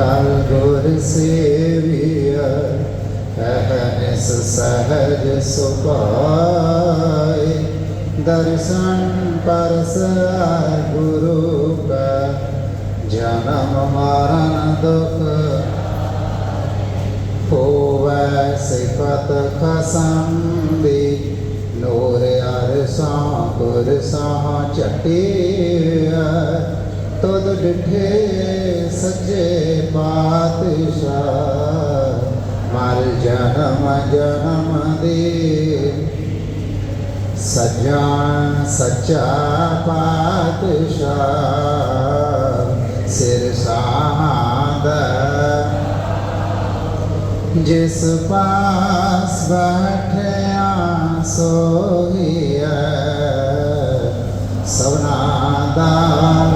ਕਲ ਗੁਰ ਸੇਵੀਆ ਅਹਨਿਸ ਸਹਜ ਸੁਭਾਏ ਦਰਸ਼ਨ ਪਰਸ ਗੁਰੂ ਕਾ ਜਨਮ ਮਰਨ ਦੁਖ ਹੋਵੈ ਸਿਫਤ ਖਸੰਬੀ ਨੂਰ ਅਰਸਾਂ ਗੁਰ ਸਾਹ ਚਟਿਆ ਤੁਧ ਡਿਠੇ ਸੱਚੇ ਪਾਤਸ਼ਾਹ, ਮਰ ਜਨਮ ਜਨਮ ਦੇ। ਸਜਾ ਸੱਚਾ ਪਾਤਸ਼ਾਹ, ਸਿਰ ਸਾਦਾ ਜਿਸ ਪਾਸ ਬੈਠਿਆ ਸੋਹੀਐ ਸਭਨਾ ਦਾ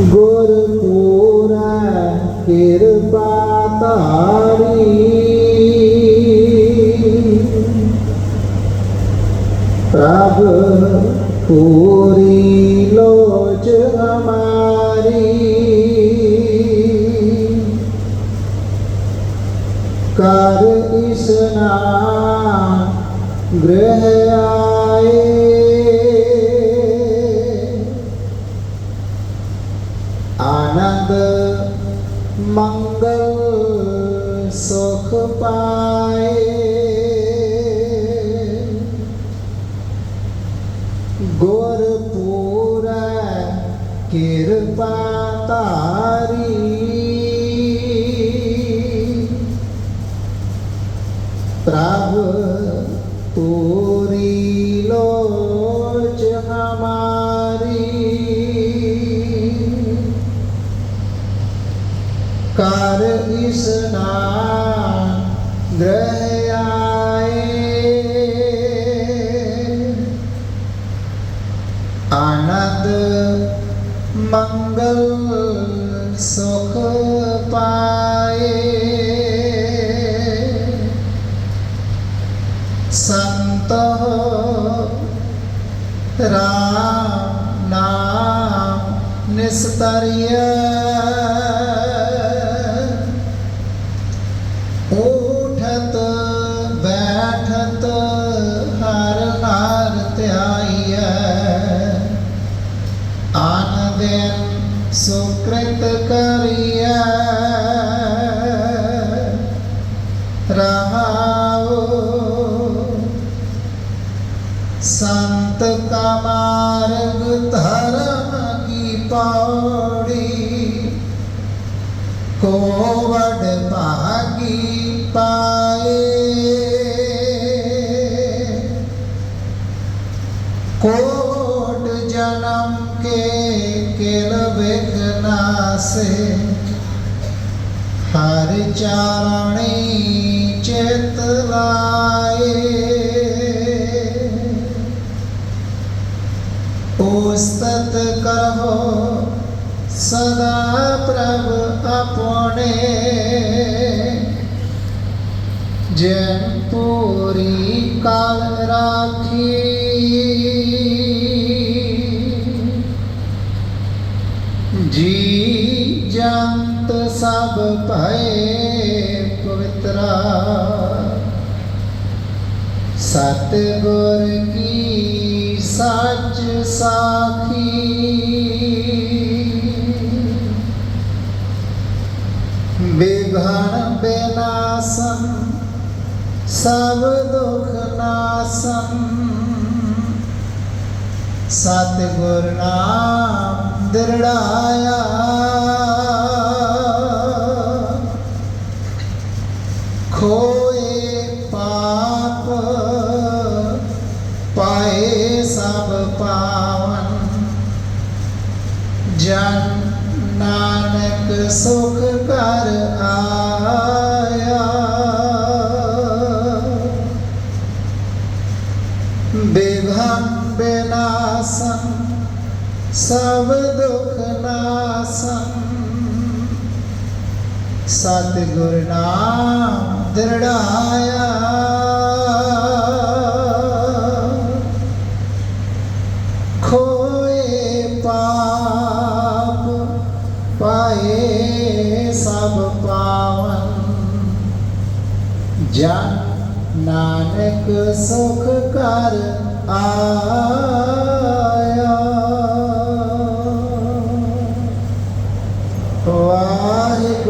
ਗੁਰ ਪੂਰਾ ਕਿਰਪਾ ਤਾਰੀ ਪ੍ਰਭ ਪੂਰੀ ਲੋਚ ਹਮਾਰੀ। ਕਰ ਇਸਨਾਨ ਗ੍ਰਹਿ ਆਏ। ਆਨੰਦ ਮੰਗਲ ਸੁਖ ਪਾਏ ਗੁਰ ਪੂਰਾ ਕਿਰਪਾ ਤਾਰੀ ਪ੍ਰਭ ਤੂੰ ਗ੍ਰਹਿ ਆਏ ਆਨੰਦ ਮੰਗਲ ਸੁਖ ਪਾਏ ਸੰਤ ਰਾਮ ਨਾਮ ਨਿਸਤਰਿਆ ਸੁਕ੍ਰਿਤ ਕਰੀਐ ਰਹਾਉ ਸੰਤ ਕਾ ਮਾਰਗ ਧਰਮ ਕੀ ਪੌੜੀ। ਕੋ ਵਡ ਭਾਗੀ ਪਾਏ। ਕੋਟ ਜਨਮ ਕੇ ਕਿਲ ਵਿਖ ਨਾਸੇ ਹਰ ਚਾਰਣੀ ਚਿਤ ਲਾਏ ਉਸਤਤ ਕਰੋ ਸਦਾ ਪ੍ਰਭ ਆਪਣੇ ਜਨ ਪੂਰੀ ਕਾਲ ਜੰਤ ਸਭ ਭਏ ਪਵਿੱਤਰਾ ਸਤ ਗੁਰ ਕੀ ਸੱਚ ਸਾਖੀ? ਬਿਘਨ ਬੇਨਾਸਨ ਸਭ ਦੁਖ ਨਾਸਨ ਸਤ ਗੁਰ ਨਾਮ ਦਿਰੜਾਇਆ। ਖੋਏ ਪਾਪ ਪਾਏ ਸਭ ਪਾਵਨ। ਜਨ ਨਾਨਕ ਸੁਖ ਕਰ ਆਇਆ। ਬੇਗਨ ਬੇਨਾਸਨ ਸਭ ਦੁਖ ਨਾਸਨ। ਸਤਿਗੁਰ ਨਾਮ ਦ੍ਰਿੜਾਇਆ। ਖੋਏ ਪਾਪ, ਪਾਏ ਸਭ ਪਾਵਨ। ਜਨ ਨਾਨਕ ਸੁਖ ਕਰ ਆਇਆ।